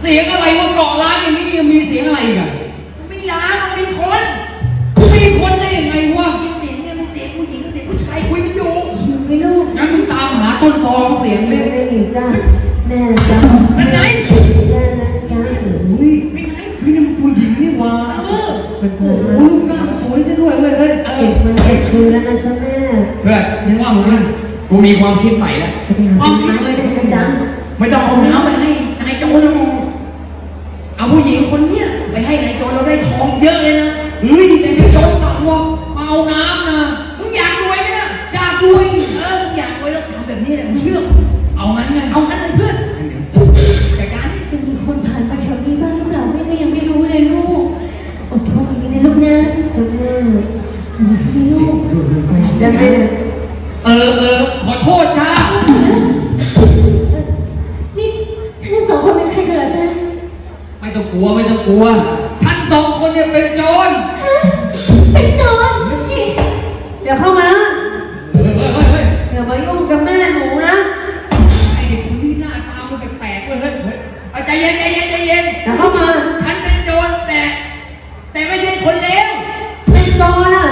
เสียงอะไรว่าเกาะล้างอย่างนี้ยังมีเสียงอะไรอีกอะไม่ล้างมันมีคนมีคนได้ยังไงวะเสียงเนี่ยเป็นเสียงผู้หญิงกับเสียงผู้ชายคุยกันอยู่อยู่ไหมลูกงั้นมึงตามหาต้นตอของเสียงแม่ดิไม่อยู่จ้าแม่จ้ามันไงแม่นะจ้าเฮ้ยไม่ไงเฮ้ยนี่มันผู้หญิงนี่หว่าเออมันโอ้เกิดโหมารูปร่างสวยซะด้วยเว้ยเฮ้ยเอเจ็อบมันเจ็บคืนแล้วนะจ้าแม่เพื่อนยังว่ามึงนะกูมีความคิดใหม่แล้วจะไปหาที่ไหนได้จ้าไม่ต้องเอาน้ำไปให้นายโจรแล้วมึง เอาผู้หญิงคนเนี้ยไปให้นายโจรเราได้ทองเยอะเลยนะเฮ้ยแต่จะโจมสั่งว่ามาเอาน้ำนะมึงอยากรวยไหมล่ะอยากด้วยเออมึงอยากรวยแล้วทำแบบนี้แหละมึงเชื่อเอางั้นไงเอางั้นเลยเพื่อนจัดการจะมีคนผ่านไปแถวนี้บ้างหรือเปล่าแม่ก็ยังไม่รู้เลยลูกอดทนอย่างนี้นะลูกนะจ้าแม่ดูสิลูกจ้าแม่เออเออขอโทษจ้านี่ท่านสองคนเป็นใครกันเหรอจ๊ะ ไม่ต้องกลัวไม่ต้องกลัว ฉันสองคนเนี่ยเป็นโจรเป็นโจรเดี๋ยวเข้ามาเฮ้ยเฮ้ยเฮ้ยเฮ้ยอย่ามายุ่งกับแม่หนูนะไอ้เด็กคนนี้หน้าตามันแปลกๆเว้ยเฮ้ยเฮ้ยเอาใจเย็นใจเย็นใจเย็นอย่าเข้ามาฉันเป็นโจรแต่ แต่ไม่ใช่คนเลวเป็นโจรอะ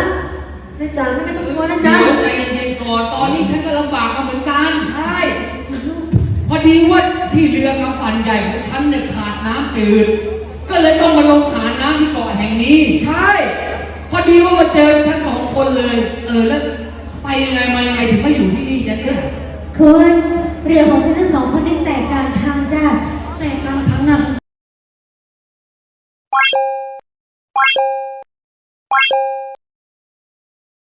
แม่จ๋าไม่ต้องกลัวนะจ๊ะเดี๋ยวใจเย็นๆก่อนตอนนี้ฉันก็ลำบากมาเหมือนกันใช่พอดีว่า ที่เรือกำปั่นใหญ่ของฉันเนี่ยขาดน้ำจืด ก็เลยต้องมาลงหาน้ำที่เกาะแห่งนี้ ใช่ พอดีว่ามาเจอทั้งสองคนเลย เออแล้วไปยังไงมายังไงถึงมาอยู่ที่นี่จะเนี่ย คุณเรือของฉันทั้งสองคนได้แตกกลางทางจ้ะ